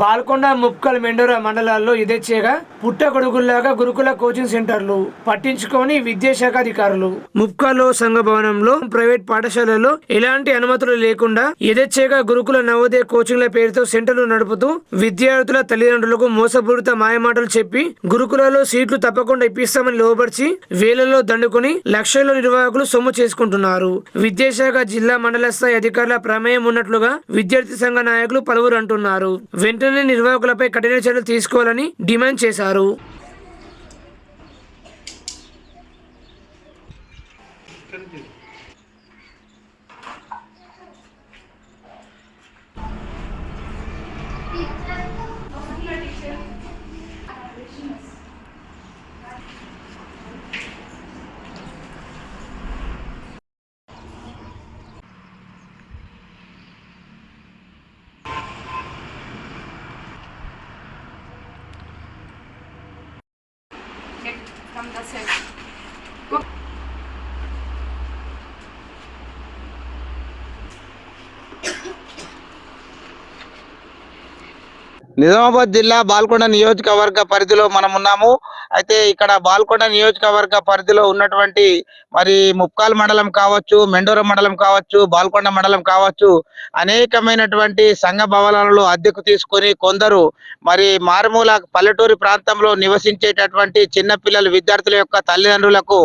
బాల్కొండ ముప్కల్ మెండోరా మండలాల్లో యథేచ్ఛగా పుట్టగొడుగుల్లాగా గురుకుల కోచింగ్ సెంటర్లు పట్టించుకొని విద్యాశాఖ అధికారులు. ముప్కాలో సంఘ భవనంలో ప్రైవేట్ పాఠశాలలో ఎలాంటి అనుమతులు లేకుండా యథేచ్ఛగా గురుకుల నవోదయ కోచింగ్ల పేరుతో సెంటర్లు నడుపుతూ విద్యార్థుల తల్లిదండ్రులకు మోసపూరిత మాయమాటలు చెప్పి గురుకులలో సీట్లు తప్పకుండా ఇప్పిస్తామని లోపరిచి వేలలో దండుకుని లక్షల్లో నిర్వాహకులు సొమ్ము చేసుకుంటున్నారు. విద్యాశాఖ జిల్లా మండల స్థాయి అధికారుల ప్రమేయం ఉన్నట్లుగా విద్యార్థి సంఘ నాయకులు పలువురు అంటున్నారు. వెంటనే నిర్వాహకులపై కఠిన చర్యలు తీసుకోవాలని డిమాండ్ చేశారు. Get from the set. Nizamabad జిల్లా బాల్కొండ నియోజకవర్గ పరిధిలో మనం ఉన్నాము. అయితే ఇక్కడ బాల్కొండ నియోజకవర్గ పరిధిలో ఉన్నటువంటి మరి ముప్కాల్ మండలం కావచ్చు మెండోర మండలం కావచ్చు బాల్కొండ మండలం కావచ్చు అనేకమైనటువంటి సంఘ భవనాలలో అద్దెకు తీసుకొని కొందరు మరి మారుమూల పల్లెటూరి ప్రాంతంలో నివసించేటటువంటి చిన్న పిల్లలు విద్యార్థుల యొక్క తల్లిదండ్రులకు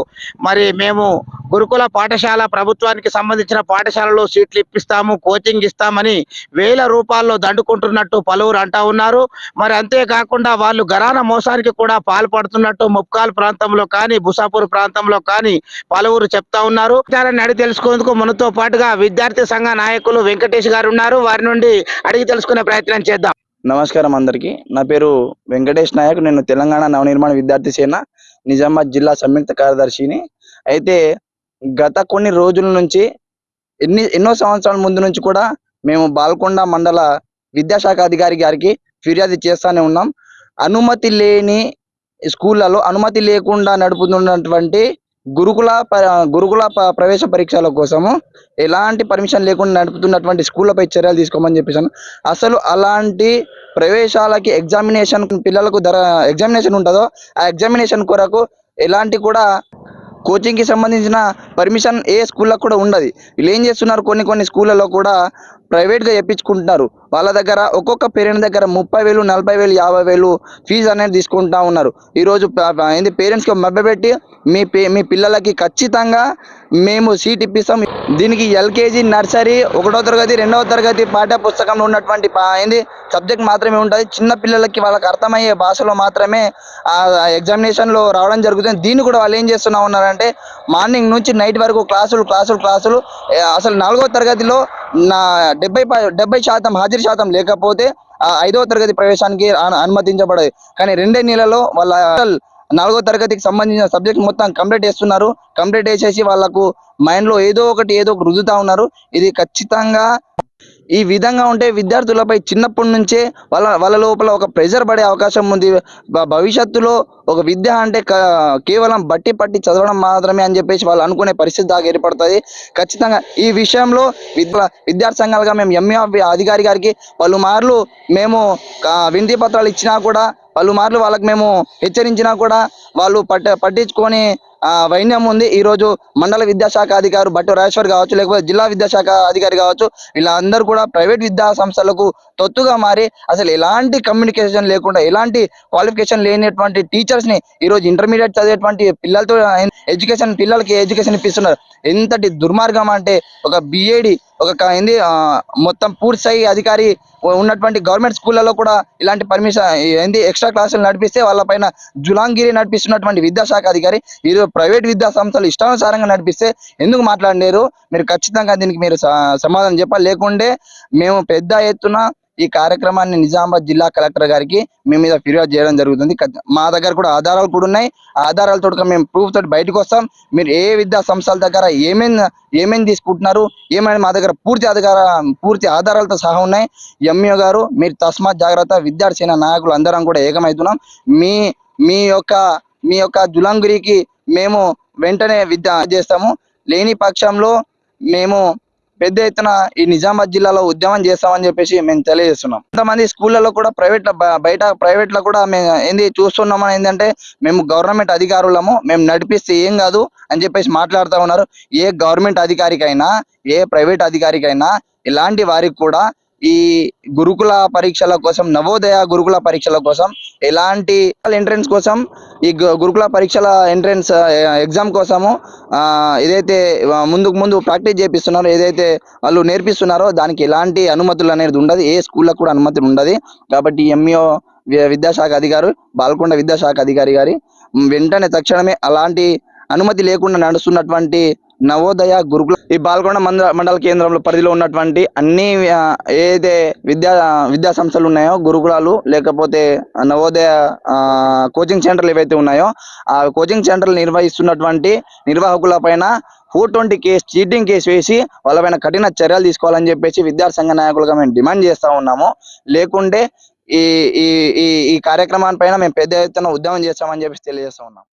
మరి మేము గురుకుల పాఠశాల ప్రభుత్వానికి సంబంధించిన పాఠశాలలో సీట్లు ఇప్పిస్తాము కోచింగ్ ఇస్తామని వేల రూపాయల్లో దండుకుంటున్నట్టు పలువురు అంటా ఉన్నారు. మరి అంతేకాకుండా వాళ్ళు గరాన మోసానికి కూడా పాల్పడుతున్నట్టు ముప్కాల్ ప్రాంతంలో కానీ బుసాపూర్ ప్రాంతంలో కానీ పలువురు చెప్తా ఉన్నారు. విచారాన్ని అడిగి తెలుసుకునేందుకు మనతో పాటుగా విద్యార్థి సంఘ నాయకులు వెంకటేష్ గారు ఉన్నారు. వారి నుండి అడిగి తెలుసుకునే ప్రయత్నం చేద్దాం. నమస్కారం అందరికీ. నా పేరు వెంకటేష్ నాయక్. నేను తెలంగాణ నవనిర్మాణ విద్యార్థి సేన నిజామాబాద్ జిల్లా సంయుక్త కార్యదర్శిని. అయితే గత కొన్ని రోజుల నుంచి ఎన్ని ఎన్నో సంవత్సరాల ముందు నుంచి కూడా మేము బాల్కొండ మండల విద్యాశాఖ అధికారి గారికి ఫిర్యాదు చేస్తానే ఉన్నాం. అనుమతి లేని స్కూళ్ళలో అనుమతి లేకుండా నడుపుతున్నటువంటి గురుకుల ప- గురుకుల ప- ప్రవేశ పరీక్షల కోసము ఎలాంటి పర్మిషన్ లేకుండా నడుపుతున్నటువంటి స్కూళ్ళపై చర్యలు తీసుకోమని చెప్పేసాను. అసలు అలాంటి ప్రవేశాలకి ఎగ్జామినేషన్ పిల్లలకు ధర ఎగ్జామినేషన్ ఉంటుందో ఆ ఎగ్జామినేషన్ కొరకు ఎలాంటి కూడా కోచింగ్కి సంబంధించిన పర్మిషన్ ఏ స్కూళ్ళకు కూడా ఉండదు. వీళ్ళు ఏం చేస్తున్నారు? కొన్ని కొన్ని స్కూళ్ళలో కూడా ప్రైవేట్గా చెప్పించుకుంటున్నారు. వాళ్ళ దగ్గర ఒక్కొక్క పేరెంట్ దగ్గర ముప్పై వేలు నలభై వేలు యాభై వేలు ఫీజు అనేది తీసుకుంటా ఉన్నారు. ఈరోజు ఏంది పేరెంట్స్కి మభ్యపెట్టి మీ పే మీ పిల్లలకి ఖచ్చితంగా మేము సీట్ ఇప్పిస్తాం. దీనికి ఎల్కేజీ నర్సరీ ఒకటో తరగతి రెండవ తరగతి పాఠ్య పుస్తకంలో ఉన్నటువంటి ఏంది సబ్జెక్ట్ మాత్రమే ఉంటుంది. చిన్న పిల్లలకి వాళ్ళకి అర్థమయ్యే భాషలో మాత్రమే ఎగ్జామినేషన్లో రావడం జరుగుతుంది. దీన్ని కూడా వాళ్ళు ఏం చేస్తున్నా ఉన్నారంటే మార్నింగ్ నుంచి నైట్ వరకు క్లాసులు క్లాసులు క్లాసులు. అసలు నాలుగో తరగతిలో నా డెబ్బై డెబ్బై శాతం హాజరు శాతం లేకపోతే ఐదవ తరగతి ప్రవేశానికి అనుమతించబడదు. కానీ రెండే నెలలో వాళ్ళ నాలుగో తరగతికి సంబంధించిన సబ్జెక్ట్ మొత్తం కంప్లీట్ చేస్తున్నారు. కంప్లీట్ చేసేసి వాళ్ళకు మైండ్లో ఏదో ఒకటి ఏదో ఒకటి రుద్దుతా ఉన్నారు. ఇది ఖచ్చితంగా ఈ విధంగా ఉంటే విద్యార్థులపై చిన్నప్పటి నుంచే వాళ్ళ వాళ్ళ లోపల ఒక ప్రెషర్ పడే అవకాశం ఉంది. భవిష్యత్తులో ఒక విద్య అంటే కేవలం బట్టి పట్టి చదవడం మాత్రమే అని చెప్పేసి వాళ్ళు అనుకునే పరిస్థితి దాకా ఏర్పడుతుంది. ఖచ్చితంగా ఈ విషయంలో విద్య విద్యార్థి సంఘాలుగా మేము ఎంఏ అధికారి గారికి పలుమార్లు మేము కా- వినతి పత్రాలు ఇచ్చినా కూడా పలుమార్లు వాళ్ళకి మేము హెచ్చరించినా కూడా వాళ్ళు పట్ట పట్టించుకొని వైన్యం ఉంది. ఈ రోజు మండల విద్యాశాఖ అధికారి భట్టు రాజేశ్వర్ కావచ్చు లేకపోతే జిల్లా విద్యాశాఖ అధికారి కావచ్చు వీళ్ళందరూ కూడా ప్రైవేట్ విద్యా సంస్థలకు తొత్తుగా మారి అసలు ఎలాంటి కమ్యూనికేషన్ లేకుండా ఎలాంటి క్వాలిఫికేషన్ లేనటువంటి టీచర్స్ని ఈరోజు ఈ రోజు ఇంటర్మీడియట్ చదివేటువంటి పిల్లలతో ఎడ్యుకేషన్ పిల్లలకి ఎడ్యుకేషన్ ఇప్పిస్తున్నారు. ఎంతటి దుర్మార్గం అంటే ఒక బిఏడి ఒక ఏంది మొత్తం పూర్తి స్థాయి అధికారి ఉన్నటువంటి గవర్నమెంట్ స్కూళ్ళలో కూడా ఇలాంటి పర్మిషన్ ఏంది ఎక్స్ట్రా క్లాసులు నడిపిస్తే వాళ్ళపైన జులాంగిరి నడిపిస్తున్నటువంటి విద్యాశాఖ అధికారి ఇది ప్రైవేట్ విద్యా సంస్థలు ఇష్టానుసారంగా నడిపిస్తే ఎందుకు మాట్లాడలేరు? మీరు ఖచ్చితంగా దీనికి మీరు సమాధానం చెప్పాలి. లేకుంటే మేము పెద్ద ఎత్తున ఈ కార్యక్రమాన్ని నిజామాబాద్ జిల్లా కలెక్టర్ గారికి మీ మీద ఫిర్యాదు చేయడం జరుగుతుంది. మా దగ్గర కూడా ఆధారాలు కూడా ఉన్నాయి. ఆధారాలతో మేము ప్రూఫ్ తోటి బయటకు వస్తాం. మీరు ఏ విద్యా సంస్థల దగ్గర ఏమేమి ఏమేమి తీసుకుంటున్నారు ఏమైనా మా దగ్గర పూర్తి అధికార పూర్తి ఆధారాలతో సహా ఉన్నాయి. ఎంఈఓ గారు మీరు తస్మాత్ జాగ్రత్త విద్యార్థి సేన నాయకులు అందరం కూడా ఏకమవుతున్నాం. మీ మీ యొక్క మీ యొక్క జులంగిరికి మేము వెంటనే విద్య చేస్తాము. లేని పక్షంలో మేము పెద్ద ఎత్తున ఈ నిజామాబాద్ జిల్లాలో ఉద్యమం చేస్తామని చెప్పేసి మేము తెలియజేస్తున్నాం. కొంతమంది స్కూళ్ళలో కూడా ప్రైవేట్ బయట ప్రైవేట్లో కూడా మేము ఏంది చూస్తున్నామని ఏంటంటే మేము గవర్నమెంట్ అధికారులము మేము నడిపిస్తే ఏం కాదు అని చెప్పేసి మాట్లాడుతూ ఉన్నారు. ఏ గవర్నమెంట్ అధికారికైనా ఏ ప్రైవేట్ అధికారికైనా ఇలాంటి వారికి కూడా ఈ గురుకుల పరీక్షల కోసం నవోదయ గురుకుల పరీక్షల కోసం ఎలాంటి ఎంట్రన్స్ కోసం ఈ గురుకుల పరీక్షల ఎంట్రన్స్ ఎగ్జామ్ కోసము ఆ, ఏదైతే ముందుకు ముందు ప్రాక్టీస్ చేపిస్తున్నారో ఏదైతే వాళ్ళు నేర్పిస్తున్నారో దానికి ఎలాంటి అనుమతులు అనేది ఉండదు. ఏ స్కూళ్ళకు కూడా అనుమతులు ఉండదు. కాబట్టి ఎంఈఓ విద్యాశాఖ అధికారు బాల్కొండ విద్యాశాఖ అధికారి గారి వెంటనే తక్షణమే అలాంటి అనుమతి లేకుండా నడుస్తున్నటువంటి నవోదయ గురుకుల ఈ బాల్కొండ మంద మండల కేంద్రంలో పరిధిలో ఉన్నటువంటి అన్ని ఏదైతే విద్యా విద్యా సంస్థలు ఉన్నాయో గురుకులాలు లేకపోతే నవోదయ ఆ, కోచింగ్ సెంటర్లు ఏవైతే ఉన్నాయో ఆ కోచింగ్ సెంటర్లు నిర్వహిస్తున్నటువంటి నిర్వాహకుల పైన four twenty case cheating case వేసి వాళ్ళపైన కఠిన చర్యలు తీసుకోవాలని చెప్పేసి విద్యార్థి సంఘ నాయకులుగా మేము డిమాండ్ చేస్తా ఉన్నాము. లేకుంటే ఈ ఈ ఈ ఈ కార్యక్రమాన్ని పైన మేము పెద్ద ఎత్తున ఉద్యమం చేస్తామని చెప్పేసి తెలియజేస్తూ ఉన్నాం.